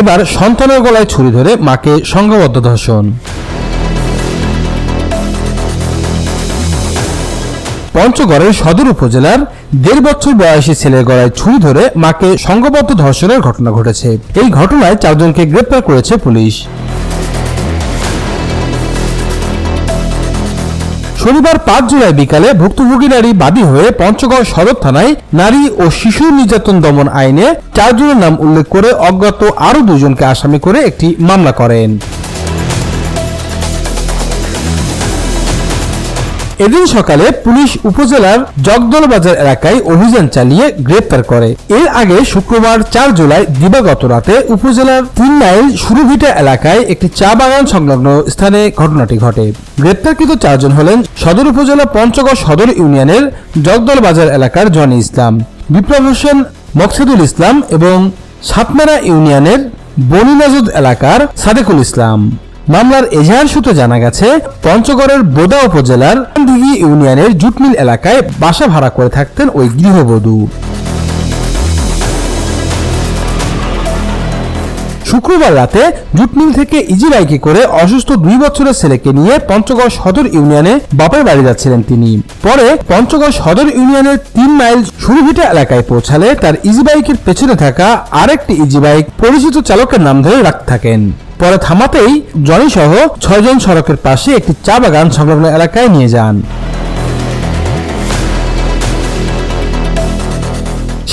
এবার সন্তানের গলায় ছুরি ধরে মাকে সংঘবদ্ধ ধর্ষণ। পঞ্চগড়ের সদর উপজেলার দেড় বছর বয়সী ছেলের গলায় ছুরি ধরে মাকে সংঘবদ্ধ ধর্ষণের ঘটনা ঘটেছে। এই ঘটনায় চারজনকে গ্রেপ্তার করেছে পুলিশ। শনিবার পাঁচ জুলাই বিকালে ভুক্তভোগী নারী বাদী হয়ে পঞ্চগড় সদর থানায় নারী ও শিশু নির্যাতন দমন আইনে চারজনের নাম উল্লেখ করে অজ্ঞাত আরও দুজনকে আসামি করে একটি মামলা করেন। এদিন সকালে পুলিশ উপজেলার জগদল বাজার এলাকায় অভিযান চালিয়ে গ্রেপ্তার করে। এর আগে শুক্রবার চার জুলাই দিবাগত রাতে উপজেলার তিন মাইল সুরভিটা এলাকায় একটি চা বাগান সংলগ্ন স্থানে ঘটনাটি ঘটে। গ্রেপ্তারকৃত চারজন হলেন সদর উপজেলা পঞ্চগড় সদর ইউনিয়নের জগদল বাজার এলাকার জনি ইসলাম, বিপ্লব হোসেন মকসেদুল ইসলাম এবং সাতমারা ইউনিয়নের বনিনাজুদ এলাকার সাদেকুল ইসলাম। মামলার এজাহার সূত্রে জানা গেছে, পঞ্চগড়ের বোদা উপজেলার দিঘি ইউনিয়নের জুটমিল এলাকায় বাসা ভাড়া করে থাকতেন ওই গৃহবধূ। শুক্রবার রাতে জুটমিল থেকে ইজি বাইকে করে অসুস্থ দুই বছরের ছেলেকে নিয়ে পঞ্চগড় সদর ইউনিয়নে বাপের বাড়ি যাচ্ছিলেন তিনি। পরে পঞ্চগড় সদর ইউনিয়নের তিন মাইল সুরভিটা এলাকায় পৌঁছালে তার ইজি বাইকের পেছনে থাকা আরেকটি ইজি বাইক পরিচিত চালকের নাম ধরে রাখতে থাকেন। পরে থামাতেই জনিসহ ছয়জন সড়কের পাশে একটি চা বাগান সংলগ্ন এলাকায় নিয়ে যান।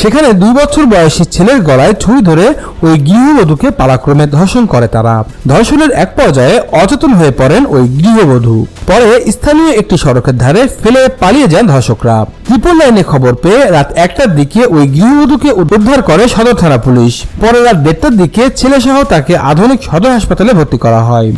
সেখানে দুই বছর বয়সী ছেলের গলায় ছুরি ধরে ওই গৃহবধূকে পালাক্রমে ধর্ষণ করে তারা। ধর্ষণের এক পর্যায়ে অচেতন হয়ে পড়েন ওই গৃহবধূ। পরে স্থানীয় একটি সড়কের ধারে ফেলে পালিয়ে যান ধর্ষকরা। ত্রিপল লাইনে খবর পেয়ে রাত একটার দিকে ওই গৃহবধূকে উদ্ধার করে সদর থানা পুলিশ। পরে রাত দেড়টার দিকে ছেলেসহ তাকে আধুনিক সদর হাসপাতালে ভর্তি করা হয়।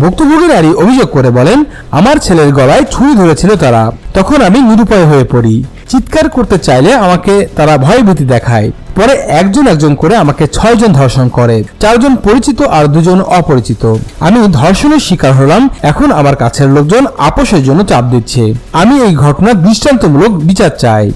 ভুক্তভোগী অভিযোগ করে বলেন, আমার ছেলের গলায় ছুরি ধরেছিল তারা। তখন আমি নিরুপায় হয়ে পড়ি। চিৎকার করতে চাইলে আমাকে তারা ভয়ভীতি দেখায়। পরে একজন একজন করে আমাকে ছয়জন ধর্ষণ করে। চারজন পরিচিত আর দুজন অপরিচিত। আমি ধর্ষণের শিকার হলাম। এখন আমার কাছের লোকজন আপোষের জন্য চাপ দিচ্ছে। আমি এই ঘটনার দৃষ্টান্তমূলক বিচার চাই।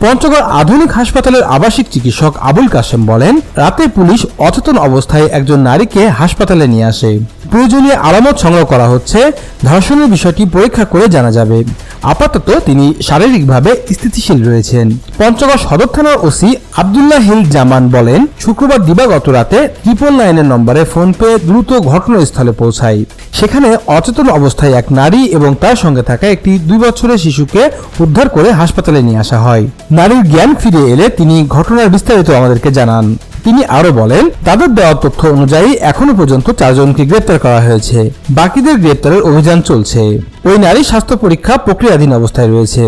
পঞ্চগড় আধুনিক হাসপাতালের আবাসিক চিকিৎসক আবুল কাশেম বলেন, রাতে পুলিশ অচেতন অবস্থায় একজন নারীকে হাসপাতালে নিয়ে আসে। প্রয়োজনীয় আলামত সংগ্রহ করা হচ্ছে। ধর্ষণের বিষয়টি পরীক্ষা করে জানা যাবে। আপাতত তিনি শারীরিকভাবে স্থিতিশীল রয়েছেন। পঞ্চগড় সদর থানার ওসি আবদুল্লাহ হিল জামান বলেন, শুক্রবার দিবাগত রাতে ট্রিপল নাইনের নম্বরে ফোন পেয়ে দ্রুত ঘটনাস্থলে পৌঁছায়। সেখানে অচেতন অবস্থায় এক নারী এবং তার সঙ্গে থাকা একটি দুই বছরের শিশুকে উদ্ধার করে হাসপাতালে নিয়ে আসা হয়। নারীর জ্ঞান ফিরে এলে তিনি ঘটনার বিস্তারিত আমাদেরকে জানান। তিনি আরও বলেন, তাদের দেওয়া তথ্য অনুযায়ী এখনও পর্যন্ত চারজনকে গ্রেপ্তার করা হয়েছে। বাকিদের গ্রেপ্তারের অভিযান চলছে। ওই নারী স্বাস্থ্য পরীক্ষা প্রক্রিয়াধীন অবস্থায় রয়েছে।